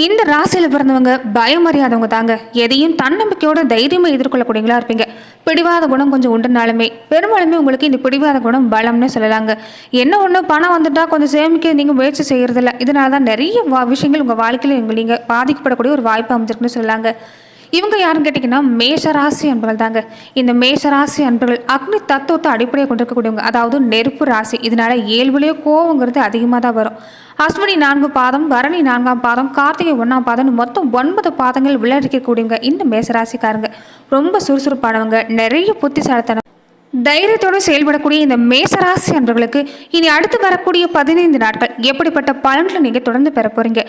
இந்த ராசியில் பிறந்தவங்க பயம் அறியாதவங்க தாங்க. எதையும் தன்னம்பிக்கையோட தைரியமாக எதிர்கொள்ளக்கூடியங்களா இருப்பீங்க. பிடிவாத குணம் கொஞ்சம் உண்டுனாலுமே பெரும்பாலுமே உங்களுக்கு இந்த பிடிவாத குணம் பலம்னு சொல்லலாங்க. என்ன ஒன்று பணம் வந்துட்டால் கொஞ்சம் சேமிக்க நீங்கள் முயற்சி செய்கிறதில்ல இதனால தான் நிறைய வா விஷயங்கள் உங்கள் வாழ்க்கையில் நீங்கள் பாதிக்கப்படக்கூடிய ஒரு வாய்ப்பு அமைஞ்சிருக்குன்னு சொல்லலாங்க. இவங்க யாருன்னு கேட்டிங்கன்னா மேஷராசி அன்பர்கள் தாங்க. இந்த மேஷராசி அன்பர்கள் அக்னி தத்துவத்தை அடிப்படையாக கொண்டிருக்கக்கூடியவங்க. அதாவது நெருப்பு ராசி. இதனால இயல்புலேயே கோவங்கிறது அதிகமாக தான் வரும். அஸ்வினி நான்கு பாதம் பரணி நான்காம் பாதம் கார்த்திகை ஒன்றாம் பாதம் மொத்தம் ஒன்பது பாதங்கள் விளையாடிக்கக்கூடியவங்க இந்த மேஷராசிக்காரங்க. ரொம்ப சுறுசுறுப்பானவங்க. நிறைய புத்திசாலித்தனம் தைரியத்தோடு செயல்படக்கூடிய இந்த மேசராசி அன்பர்களுக்கு இனி அடுத்து வரக்கூடிய பதினைந்து நாட்கள் எப்படிப்பட்ட பலன்களை நீங்கள் தொடர்ந்து பெற போகிறீங்க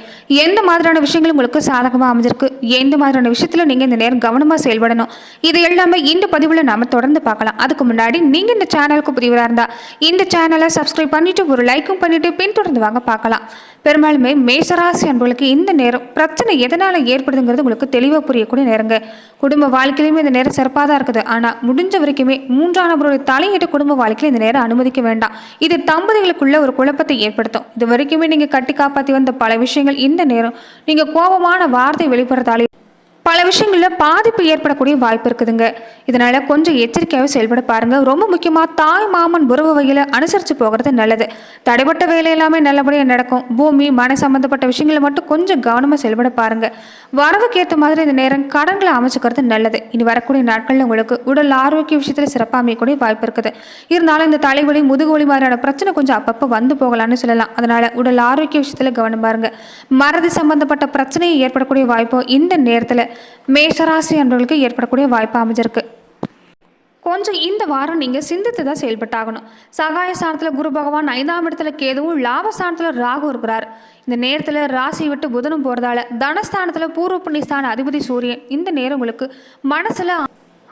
எந்த மாதிரியான விஷயங்கள் உங்களுக்கு சாதகமாக அமைஞ்சிருக்கு? எந்த மாதிரியான விஷயத்தில் நீங்கள் இந்த நேரம் கவனமாக செயல்படணும்? இது எல்லாமே இந்த பதிவில் நாம் தொடர்ந்து பார்க்கலாம். அதுக்கு முன்னாடி நீங்கள் இந்த சேனலுக்கு புதியவராக இருந்தால் இந்த சேனலை சப்ஸ்கிரைப் பண்ணிவிட்டு ஒரு லைக்கும் பண்ணிவிட்டு பின்தொடர்ந்து வாங்க பார்க்கலாம். பெரும்பாலுமே மேசராசி அன்பர்களுக்கு இந்த நேரம் பிரச்சனை எதனால் ஏற்படுதுங்கிறது உங்களுக்கு தெளிவாக புரியக்கூடிய நேரங்க. குடும்ப வாழ்க்கையிலுமே இந்த நேரம் சிறப்பாக தான் இருக்குது. ஆனால் முடிஞ்ச வரைக்குமே மூன்றாம் நபருடைய தலையீட்டு குடும்ப வாழ்க்கையில் இந்த நேரம் அனுமதிக்க வேண்டாம். இது தம்பதிகளுக்குள்ள ஒரு குழப்பத்தை ஏற்படுத்தும். இது வரைக்குமே நீங்கள் கட்டி காப்பாற்றி வந்த பல விஷயங்கள் இந்த நேரம் நீங்கள் கோபமான வார்த்தை வெளிப்படுறதாலே பல விஷயங்களில் பாதிப்பு ஏற்படக்கூடிய வாய்ப்பு இருக்குதுங்க. இதனால் கொஞ்சம் எச்சரிக்கையாகவே செயல்பட பாருங்கள் ரொம்ப முக்கியமாக தாய் மாமன் உறவு வகையில் அனுசரித்து போகிறது நல்லது. தடைப்பட்ட வேலை எல்லாமே நல்லபடியாக நடக்கும். பூமி மன சம்மந்தப்பட்ட விஷயங்களை மட்டும் கொஞ்சம் கவனமாக செயல்பட பாருங்கள் வரவுக்கு ஏற்ற மாதிரி இந்த நேரம் கடன்களை அமைச்சுக்கிறது நல்லது. இனி வரக்கூடிய நாட்களில் உங்களுக்கு உடல் ஆரோக்கிய விஷயத்தில் சிறப்பாக அமையக்கூடிய வாய்ப்பு இருக்குது. இருந்தாலும் இந்த தலைவலி முதுகு வலி மாதிரியான பிரச்சனை கொஞ்சம் அப்பப்போ வந்து போகலாம்னு சொல்லலாம். அதனால் உடல் ஆரோக்கிய விஷயத்தில் கவனம் பாருங்கள் மறதி சம்மந்தப்பட்ட பிரச்சனையை ஏற்படக்கூடிய வாய்ப்பு இந்த நேரத்தில். மேஷராசி அன்பர்களுக்கு ஏற்படக்கூடிய வாய்ப்பு அமைஞ்சிருக்கு. கொஞ்சம் இந்த வாரம் நீங்கள் சிந்தித்து தான் செயல்பட்டாகணும். சகாய ஸ்தானத்தில் குரு பகவான் ஐந்தாம் இடத்துல கேதுவும் லாபஸ்தானத்தில் ராகு இருக்கிறார். இந்த நேரத்தில் ராசி விட்டு புதனும் போகிறதால தனஸ்தானத்தில் பூர்வ புண்ணியஸ்தான அதிபதி சூரியன் இந்த நேரம் உங்களுக்கு மனசில்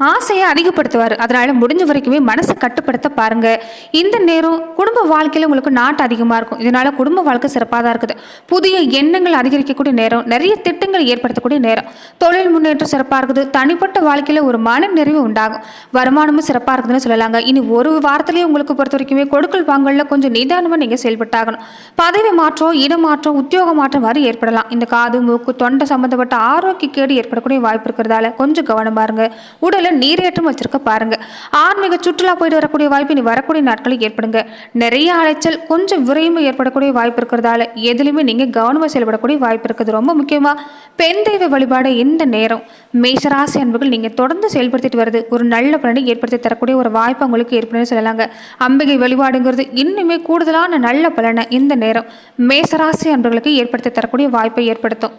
ஆசையை அதிகப்படுத்துவார். அதனால் முடிஞ்ச வரைக்குமே மனசை கட்டுப்படுத்த பாருங்கள் இந்த நேரம் குடும்ப வாழ்க்கையில் உங்களுக்கு நாட்டு அதிகமாக இருக்கும். இதனால் குடும்ப வாழ்க்கை சிறப்பாக தான் இருக்குது. புதிய எண்ணங்கள் அதிகரிக்கக்கூடிய நேரம் நிறைய திட்டங்கள் ஏற்படுத்தக்கூடிய நேரம். தொழில் முன்னேற்றம் சிறப்பாக இருக்குது. தனிப்பட்ட வாழ்க்கையில் ஒரு மன நிறைவு உண்டாகும். வருமானமும் சிறப்பாக இருக்குதுன்னு சொல்லலாங்க. இனி ஒரு வாரத்திலேயே உங்களுக்கு பொறுத்த வரைக்குமே கொடுக்கல் வாங்கலில் கொஞ்சம் நிதானமாக நீங்கள் செயல்பட்டாகணும். பதவி மாற்றம் இடமாற்றம் உத்தியோக மாற்றம் மாதிரி ஏற்படலாம். இந்த காது மூக்கு தொண்டை சம்மந்தப்பட்ட ஆரோக்கிய கேடு ஏற்படக்கூடிய வாய்ப்பு இருக்கிறதால கொஞ்சம் கவனம் இருங்க. உடலை நீரேற்றம் வச்சிருக்க பாருங்க. ஆன்மீக சுற்றுலா போயிட்டு வரக்கூடிய வாய்ப்பு இனி வரக்கூடிய நாட்களில் ஏற்படுங்க. நிறைய அலைச்சல் கொஞ்சம் விரைவு ஏற்படக்கூடிய வாய்ப்பு இருக்கிறதால எதுலையுமே நீங்க கவனமாக செயல்படக்கூடிய வாய்ப்பு இருக்குது. ரொம்ப முக்கியமா பெண் தெய்வ வழிபாடு இந்த நேரம். மேசராசி அன்புகள் நீங்க தொடர்ந்து செயல்படுத்திட்டு வருது ஒரு நல்ல பலனை ஏற்படுத்தி தரக்கூடிய ஒரு வாய்ப்பு உங்களுக்கு ஏற்படுன்னு சொல்லலாங்க. அம்பிகை வழிபாடுங்கிறது இன்னுமே கூடுதலான நல்ல பலனை இந்த நேரம் மேசராசி அன்பர்களுக்கு ஏற்படுத்தி தரக்கூடிய வாய்ப்பை ஏற்படுத்தும்.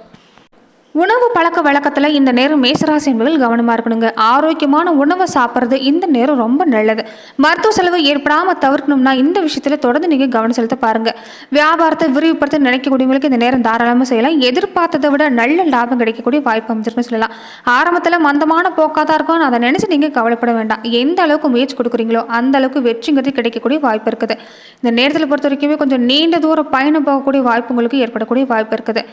உணவு பழக்க வழக்கத்தில் இந்த நேரம் மேசராசி என்பதில் கவனமாக இருக்கணுங்க. ஆரோக்கியமான உணவை சாப்பிட்றது இந்த நேரம் ரொம்ப நல்லது. மருத்துவ செலவு ஏற்படாமல் தவிர்க்கணும்னா இந்த விஷயத்தில் தொடர்ந்து நீங்கள் கவனம் செலுத்த பாருங்கள் வியாபாரத்தை விரிவுபடுத்த நினைக்கக்கூடியவங்களுக்கு இந்த நேரம் தாராளமாக செய்யலாம். எதிர்பார்த்ததை விட நல்ல லாபம் கிடைக்கக்கூடிய வாய்ப்பு அமைச்சிருக்குன்னு சொல்லலாம். ஆரம்பத்தில் மந்தமான போக்காக தான் இருக்கும். அதை நினச்சி நீங்கள் கவலைப்பட வேண்டாம். எந்த அளவுக்கு முயற்சி கொடுக்குறீங்களோ அந்த அளவுக்கு வெற்றிங்கிறது கிடைக்கக்கூடிய வாய்ப்பு இருக்குது. இந்த நேரத்தில் பொறுத்த வரைக்குமே கொஞ்சம் நீண்ட தூரம் பயணம் போகக்கூடிய வாய்ப்பு உங்களுக்கு ஏற்படக்கூடிய வாய்ப்பு இருக்குது.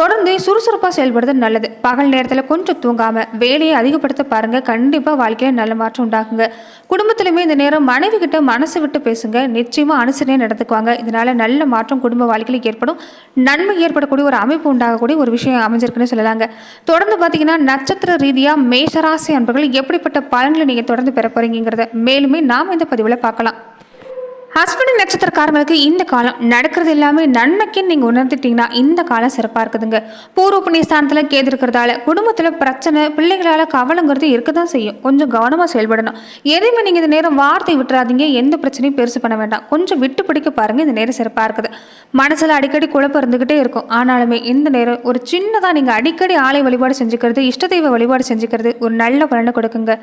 தொடர்ந்து சுறுசுறுப்பாக தூங்குறது நல்லது. பகல் நேரத்தில் கொஞ்சம் தூங்காமல் வேலையை அதிகப்படுத்த பாருங்கள் கண்டிப்பாக வாழ்க்கையில் நல்ல மாற்றம் உண்டாக்குங்க குடும்பத்திலுமே இந்த நேரம் மனைவி கிட்ட மனசு விட்டு பேசுங்க. நிச்சயமாக அனுசரணையாக நடத்துக்குவாங்க இதனால நல்ல மாற்றம் குடும்ப வாழ்க்கையில் ஏற்படும். நன்மை ஏற்படக்கூடிய ஒரு அமைப்பு உண்டாகக்கூடிய ஒரு விஷயம் அமைஞ்சிருக்குன்னு சொல்லலாங்க. தொடர்ந்து பார்த்தீங்கன்னா நட்சத்திர ரீதியாக மேஷராசி அன்பர்கள் எப்படிப்பட்ட பலன்களை நீங்கள் தொடர்ந்து பெற போறீங்கிறத மேலுமே நாம் இந்த பதிவில் பார்க்கலாம். ஹஸ்பண்ட் நட்சத்திரக்காரங்களுக்கு இந்த காலம் நடக்கிறது எல்லாமே நன்மைக்குன்னு நீங்கள் உணர்ந்துட்டீங்கன்னா இந்த காலம் சிறப்பாக இருக்குதுங்க. பூர்வ புண்ணியஸ்தானத்தில் கேது இருக்கிறதால குடும்பத்தில் பிரச்சனை பிள்ளைகளால் கவலைங்கிறது இருக்க தான் செய்யும். கொஞ்சம் கவனமாக செயல்படணும். எதையுமே நீங்கள் இந்த நேரம் வார்த்தை விட்டுறாதீங்க. எந்த பிரச்சனையும் பெருசு பண்ண வேண்டாம். கொஞ்சம் விட்டு பிடிக்க பாருங்கள் இந்த நேரம் சிறப்பாக இருக்குது. மனசில் அடிக்கடி குழப்பம் இருந்துக்கிட்டே இருக்கும். ஆனாலுமே இந்த நேரம் ஒரு சின்னதாக நீங்கள் அடிக்கடி ஆலை வழிபாடு செஞ்சுக்கிறது இஷ்ட தெய்வ வழிபாடு செஞ்சுக்கிறது ஒரு நல்ல பலனை கொடுக்குங்க.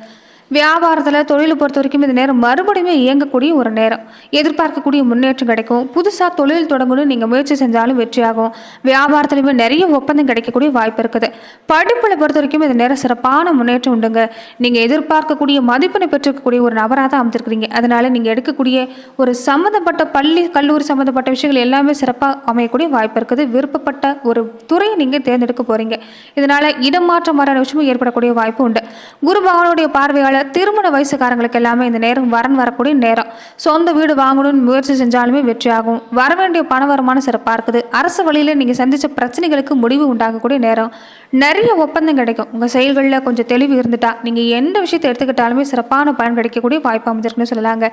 வியாபாரத்தில் தொழிலை பொறுத்த வரைக்கும் இந்த நேரம் மறுபடியும் இயங்கக்கூடிய ஒரு நேரம். எதிர்பார்க்கக்கூடிய முன்னேற்றம் கிடைக்கும். புதுசாக தொழில் தொடங்கணும்னு நீங்கள் முயற்சி செஞ்சாலும் வெற்றியாகும். வியாபாரத்துலையுமே நிறைய ஒப்பந்தம் கிடைக்கக்கூடிய வாய்ப்பு இருக்குது. படிப்பில் பொறுத்த வரைக்கும் இந்த நேரம் சிறப்பான முன்னேற்றம் உண்டுங்க. நீங்கள் எதிர்பார்க்கக்கூடிய மதிப்பெண்ணை பெற்றிருக்கக்கூடிய ஒரு நபராக தான் அமைச்சிருக்கிறீங்க அதனால் நீங்கள் எடுக்கக்கூடிய ஒரு சம்மந்தப்பட்ட பள்ளி கல்லூரி சம்மந்தப்பட்ட விஷயங்கள் எல்லாமே சிறப்பாக அமையக்கூடிய வாய்ப்பு இருக்குது. விருப்பப்பட்ட ஒரு துறையை நீங்கள் தேர்ந்தெடுக்க போகிறீங்க இதனால் இடமாற்றம் வர விஷயமும் ஏற்படக்கூடிய வாய்ப்பு உண்டு. குரு பகவானுடைய பார்வையால் அதனால திருமண வயசுக்காரங்களுக்கு எல்லாமே இந்த நேரம் வரன் வரக்கூடிய நேரம். சொந்த வீடு வாங்கணும்னு முயற்சி செஞ்சாலுமே வெற்றியாகும். வர வேண்டிய பண வருமானம் சிறப்பாக இருக்குது. அரசு வழியில் நீங்கள் சந்தித்த பிரச்சனைகளுக்கு முடிவு உண்டாகக்கூடிய நேரம். நிறைய ஒப்பந்தம் கிடைக்கும். உங்கள் செயல்களில் கொஞ்சம் தெளிவு இருந்துட்டா நீங்கள் எந்த விஷயத்தை எடுத்துக்கிட்டாலுமே சிறப்பான பலன் கிடைக்கக்கூடிய வாய்ப்பு அமைஞ்சிருக்குன்னு சொல்லலாங்க.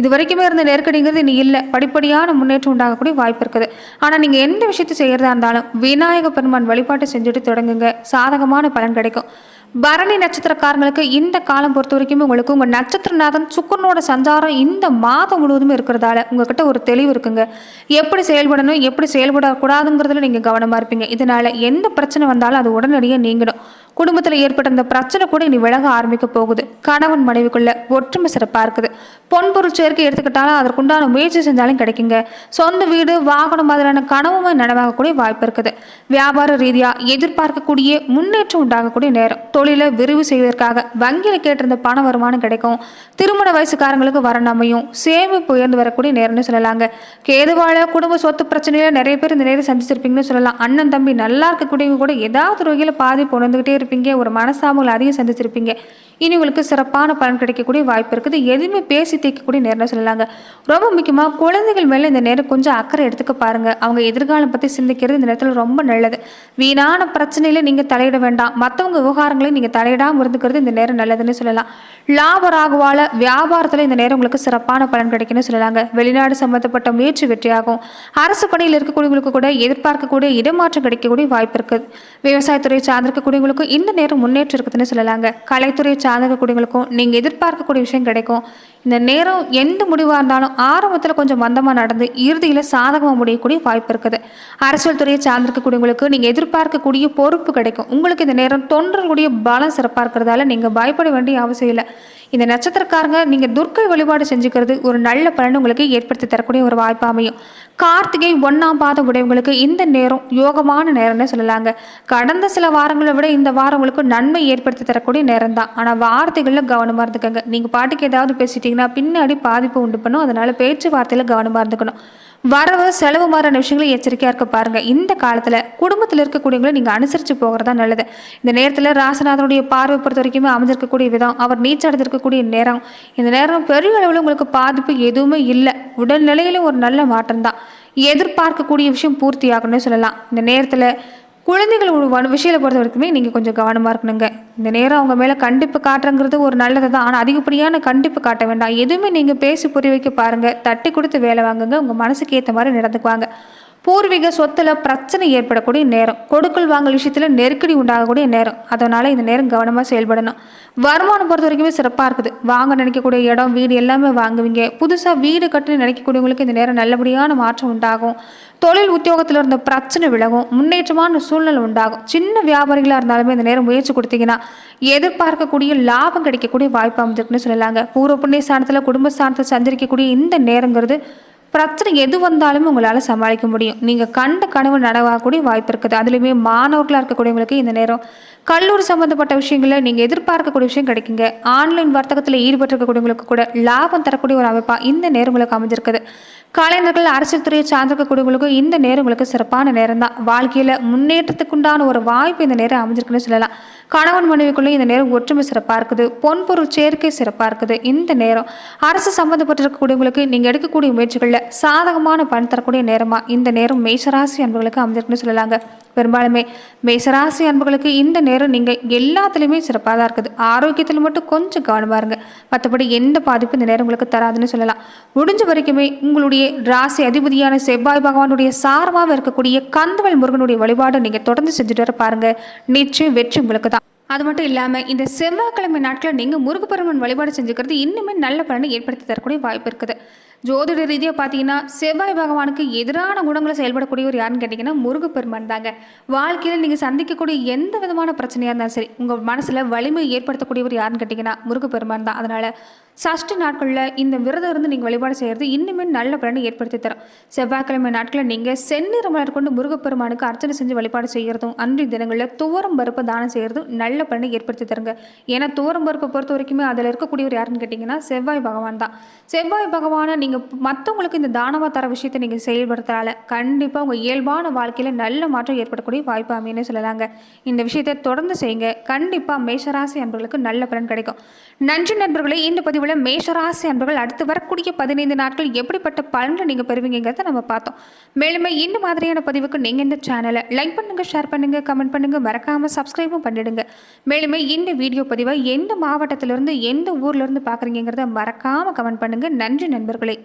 இது வரைக்குமே இருந்த நெருக்கடிங்கிறது இனி இல்லை. படிப்படியான முன்னேற்றம் உண்டாகக்கூடிய வாய்ப்பு இருக்குது. ஆனால் நீங்கள் எந்த விஷயத்தை செய்கிறதா இருந்தாலும் விநாயக பெருமான் வழிபாட்டை செஞ்சுட்டு தொடங்குங்க. சாதகமான பலன் கிடைக்கும். பரணி நட்சத்திரக்காரங்களுக்கு இந்த காலம் பொறுத்த வரைக்கும் உங்களுக்கு உங்கள் நட்சத்திரநாதன் சுக்கரனோட சஞ்சாரம் இந்த மாதம் முழுவதும் இருக்கிறதால உங்ககிட்ட ஒரு தெளிவு இருக்குங்க. எப்படி செயல்படணும் எப்படி செயல்படக்கூடாதுங்கிறதுல நீங்கள் கவனமாக இருப்பீங்க. இதனால் எந்த பிரச்சனை வந்தாலும் அது உடனடியாக நீங்கிடும். குடும்பத்தில் ஏற்பட்ட இந்த பிரச்சனை கூட இனி விலக ஆரம்பிக்க போகுது. கணவன் மனைவிக்குள்ள ஒற்றுமை சிறப்பாக இருக்குது. பொன்பொருள் சேர்க்கை எடுத்துக்கிட்டாலும் அதற்குண்டான முயற்சி செஞ்சாலும் கிடைக்குங்க. சொந்த வீடு வாகனம் மாதிரியான கனவுமே நனவாகக்கூடிய வாய்ப்பு இருக்குது. வியாபார ரீதியாக எதிர்பார்க்கக்கூடிய முன்னேற்றம் உண்டாகக்கூடிய நேரம். தொழிலை விரிவு செய்வதற்காக வங்கியில் கேட்டிருந்த பண வருமானம் கிடைக்கும். திருமண வயசுக்காரங்களுக்கு வரன் அமையும். சேமிப்பு உயர்ந்து வரக்கூடிய நேரம்னு சொல்லலாங்க. கேதுவாழ குடும்ப சொத்து பிரச்சனையில நிறைய பேர் இந்த நேரம் சந்திச்சிருப்பீங்கன்னு சொல்லலாம். அண்ணன் தம்பி நல்லா இருக்கக்கூடியவங்க கூட ஏதாவது ஒரு வகையில் பாதிப்பு உணர்ந்துகிட்டே இருப்பீங்க ஒரு மனசாமல் அதிகம் சந்திச்சிருப்பீங்க. இனி உங்களுக்கு சிறப்பான பலன் கிடைக்கக்கூடிய வாய்ப்பு இருக்குது. எதுவுமே பேசி தீர்க்கக்கூடிய நேரம் சொல்லலாங்க. ரொம்ப முக்கியமாக குழந்தைகள் மேலே இந்த நேரம் கொஞ்சம் அக்கறை எடுத்துக்க பாருங்க. அவங்க எதிர்காலம் பற்றி சிந்திக்கிறது இந்த நேரத்தில் ரொம்ப நல்லது. வீணான பிரச்சனையில் நீங்கள் தலையிட வேண்டாம். மற்றவங்க விவகாரங்களை நீங்கள் தலையிடாமல் இருந்துக்கிறது இந்த நேரம் நல்லதுன்னு சொல்லலாம். லாப வியாபாரத்தில் இந்த நேரம் உங்களுக்கு சிறப்பான பலன் கிடைக்கும்னு சொல்லலாங்க. வெளிநாடு சம்பந்தப்பட்ட முயற்சி வெற்றியாகும். அரசு பணியில் இருக்கக்கூடியவங்களுக்கு கூட எதிர்பார்க்கக்கூடிய இடமாற்றம் கிடைக்கக்கூடிய வாய்ப்பு இருக்குது விவசாயத்துறை சார்ந்திருக்கக்கூடியவங்களுக்கு இந்த நேரம் முன்னேற்றம் இருக்குதுன்னு சொல்லலாங்க. கலைத்துறை சார்ந்திருக்கக்கூடியவங்களுக்கும் நீங்கள் எதிர்பார்க்கக்கூடிய விஷயம் கிடைக்கும். இந்த நேரம் எந்த முடிவாக இருந்தாலும் ஆரம்பத்தில் கொஞ்சம் மந்தமாக நடந்து இறுதியில் சாதகமாக முடியக்கூடிய வாய்ப்பு இருக்குது. அரசியல் துறையை சார்ந்திருக்கக்கூடியவங்களுக்கு நீங்கள் எதிர்பார்க்கக்கூடிய பொறுப்பு கிடைக்கும். உங்களுக்கு இந்த நேரம் தொன்றக்கூடிய பலம் சிறப்பாக இருக்கிறதால நீங்கள் பயப்பட வேண்டிய அவசியம் இல்லை. இந்த நட்சத்திரக்காரங்க நீங்கள் துர்க்கை வழிபாடு செஞ்சுக்கிறது ஒரு நல்ல பலன் உங்களுக்கு ஏற்படுத்தி தரக்கூடிய ஒரு வாய்ப்பு அமையும். கார்த்திகை ஒன்றாம் பாதம் உடையவங்களுக்கு இந்த நேரம் யோகமான நேரம்னு சொல்லலாங்க. கடந்த சில வாரங்களை விட இந்த வாரம் உங்களுக்கு நன்மை ஏற்படுத்தி தரக்கூடிய நேரம் தான் ஆனால் வார்த்தைகளில் கவனமாக இருந்துக்கங்க. நீங்கள் பாட்டுக்கு ஏதாவது பேசிட்டிங்கன்னா பின்னாடி பாதிப்பு உண்டு பண்ணும். அதனால் பேச்சுவார்த்தையில் கவனமாக இருந்துக்கணும். வரவு செலவு மாதிரியான விஷயங்களை எச்சரிக்கையாக இருக்க பாருங்கள் இந்த காலத்தில் குடும்பத்தில் இருக்கக்கூடியவங்களை நீங்கள் அனுசரித்து போகிறதா நல்லது. இந்த நேரத்தில் ராசநாதனுடைய பார்வை பொறுத்த வரைக்குமே அமைஞ்சிருக்கக்கூடிய விதம் அவர் நீச்சடைந்திருக்கக்கூடிய நேரம். இந்த நேரம் பெரிய அளவில் உங்களுக்கு பாதிப்பு எதுவுமே இல்லை. உடல்நிலையிலும் ஒரு நல்ல மாற்றம் தான் எதிர்பார்க்கக்கூடிய விஷயம் பூர்த்தி ஆகணும்னு சொல்லலாம். இந்த நேரத்தில் குழந்தைகள் ஒரு விஷயத்தை பொறுத்த வரைக்குமே நீங்கள் கொஞ்சம் கவனமாக இருக்கணுங்க. இந்த நேரம் அவங்க மேலே கண்டிப்பு காட்டுறங்கிறது ஒரு நல்லது தான். ஆனால் அதிகப்படியான கண்டிப்பு காட்ட வேண்டாம். எதுவுமே நீங்கள் பேசி புரிய வைக்க பாருங்கள் தட்டி கொடுத்து வேலை வாங்குங்க. உங்கள் மனசுக்கு ஏற்ற மாதிரி நடந்துக்குவாங்க. பூர்வீக சொத்துல பிரச்சனை ஏற்படக்கூடிய நேரம். கொடுக்கல் வாங்கல் விஷயத்தில் நெருக்கடி உண்டாகக்கூடிய நேரம். அதனால் இந்த நேரம் கவனமாக செயல்படணும். வருமானம் பொறுத்த வரைக்குமே சிறப்பாக இருக்குது. வாங்க நினைக்கக்கூடிய இடம் வீடு எல்லாமே வாங்குவீங்க. புதுசாக வீடு கட்டுன்னு நினைக்கக்கூடியவங்களுக்கு இந்த நேரம் நல்லபடியான மாற்றம் உண்டாகும். தொழில் உத்தியோகத்தில் இருந்த பிரச்சனை விலகும். முன்னேற்றமான சூழ்நிலை உண்டாகும். சின்ன வியாபாரிகளாக இருந்தாலுமே இந்த நேரம் முயற்சி கொடுத்தீங்கன்னா எதிர்பார்க்கக்கூடிய லாபம் கிடைக்கக்கூடிய வாய்ப்பு அமைஞ்சிருக்குன்னு சொல்லலாங்க. பூர்வ புண்ணிய ஸ்தானத்தில் குடும்ப ஸ்தானத்தை சஞ்சரிக்கக்கூடிய இந்த நேரங்கிறது பிரச்சனை எது வந்தாலும் உங்களால் சமாளிக்க முடியும். நீங்கள் கண்ட கனவு நடவாகக்கூடிய வாய்ப்பு இருக்குது. அதுலேயுமே மாணவர்களாக இருக்கக்கூடியவங்களுக்கு இந்த நேரம் கல்லூரி சம்மந்தப்பட்ட விஷயங்களில் நீங்கள் எதிர்பார்க்கக்கூடிய விஷயம் கிடைக்குங்க. ஆன்லைன் வர்த்தகத்தில் ஈடுபட்டிருக்கக்கூடியவங்களுக்கு கூட லாபம் தரக்கூடிய ஒரு அமைப்பாக இந்த நேரம் உங்களுக்கு அமைஞ்சிருக்குது. கலைஞர்கள் அரசியல் துறையை சார்ந்திருக்கக்கூடியவங்களுக்கும் இந்த நேரம் உங்களுக்கு சிறப்பான நேரம் தான் வாழ்க்கையில் முன்னேற்றத்துக்குண்டான ஒரு வாய்ப்பு இந்த நேரம் அமைஞ்சிருக்குன்னு சொல்லலாம். கணவன் மனைவிக்குள்ளே இந்த நேரம் ஒற்றுமை சிறப்பாக இருக்குது பொன்பொருள் சேர்க்கை சிறப்பாக இருக்குது இந்த நேரம் அரசு சம்மந்தப்பட்டிருக்கக்கூடியவங்களுக்கு நீங்கள் எடுக்கக்கூடிய முயற்சிகளில் சாதகமான பணம் தரக்கூடிய நேரமாக இந்த நேரம் மேசராசி அன்புகளுக்கு அமைஞ்சிருக்குன்னு சொல்லலாங்க. பெரும்பாலுமே மேசராசி அன்புகளுக்கு இந்த நேரம் நீங்கள் எல்லாத்துலேயுமே சிறப்பாக தான் இருக்குது. ஆரோக்கியத்தில் மட்டும் கொஞ்சம் கவனமாக இருங்க. மற்றபடி எந்த பாதிப்பும் இந்த நேரம் உங்களுக்கு தராதுன்னு சொல்லலாம். முடிஞ்ச வரைக்குமே உங்களுடைய ராசி அதிபதியான செவ்வாய் பகவானுடைய சாரமாக இருக்கக்கூடிய கந்தவல் முருகனுடைய வழிபாடு நீங்கள் தொடர்ந்து செஞ்சுட்டு வர பாருங்கள் நிச்சயம் வெற்றி உங்களுக்கு தான். அது மட்டும் இல்லாமல் இந்த செவ்வாய்க்கிழமை நாட்களில் நீங்கள் முருகப்பெருமன் வழிபாடு செஞ்சுக்கிறது இன்னுமே நல்ல பலனை ஏற்படுத்தி தரக்கூடிய வாய்ப்பு இருக்குது. ஜோதிட ரீதியாக பார்த்தீங்கன்னா செவ்வாய் பகவானுக்கு எதிரான குணங்களை செயல்படக்கூடியவர் யாருன்னு கேட்டிங்கன்னா முருகப்பெருமான் தாங்க. வாழ்க்கையில் நீங்கள் சந்திக்கக்கூடிய எந்த விதமான பிரச்சனையாக இருந்தாலும் சரி உங்கள் மனசில் வலிமை ஏற்படுத்தக்கூடியவர் யாருன்னு கேட்டிங்கன்னா முருகப்பெருமான் தான். அதனால் சஷ்டி நாட்களில் இந்த விரதம் இருந்து நீங்கள் வழிபாடு செய்கிறது இன்னுமே நல்ல பலனை ஏற்படுத்தி தரும். செவ்வாய்க்கிழமை நாட்களில் நீங்கள் செந்நிற மலர் கொண்டு முருகப்பெருமானுக்கு அர்ச்சனை செஞ்சு வழிபாடு செய்கிறதும் அன்றைய தினங்களில் துவரம் பருப்பு தானம் செய்கிறதும் நல்ல பலனை ஏற்படுத்தி தருங்க. ஏன்னா துவரம் பருப்பை பொறுத்த வரைக்குமே அதில் இருக்கக்கூடியவர் யாருன்னு கேட்டிங்கன்னா செவ்வாய் பகவான் தான். செவ்வாய் பகவானை நீங்கள் மற்றவங்களுக்கு இந்த தானமாக தர விஷயத்தை நீங்கள் செயல்படுத்துகிறால கண்டிப்பாக உங்கள் இயல்பான வாழ்க்கையில் நல்ல மாற்றம் ஏற்படக்கூடிய வாய்ப்பு அமையுன்னு சொல்லலாங்க. இந்த விஷயத்தை தொடர்ந்து செய்யுங்க. கண்டிப்பாக மேஷராசி அன்பர்களுக்கு நல்ல பலன் கிடைக்கும். நன்றி நண்பர்களே இந்த பதிவில் மேஷராசி அன்பர்கள் அடுத்து வரக்கூடிய பதினைந்து நாட்கள் எப்படிப்பட்ட பலன்களை நீங்கள் பெறுவீங்கிறத நம்ம பார்த்தோம். மேலுமே இந்த மாதிரியான பதிவுக்கு நீங்கள் இந்த சேனலை லைக் பண்ணுங்கள் ஷேர் பண்ணுங்கள் கமெண்ட் பண்ணுங்கள் மறக்காமல் சப்ஸ்கிரைபும் பண்ணிடுங்க. மேலுமே இந்த வீடியோ பதிவை எந்த மாவட்டத்திலிருந்து எந்த ஊர்லேருந்து பார்க்குறீங்கிறத மறக்காமல் கமெண்ட் பண்ணுங்கள் நன்றி நண்பர்களே.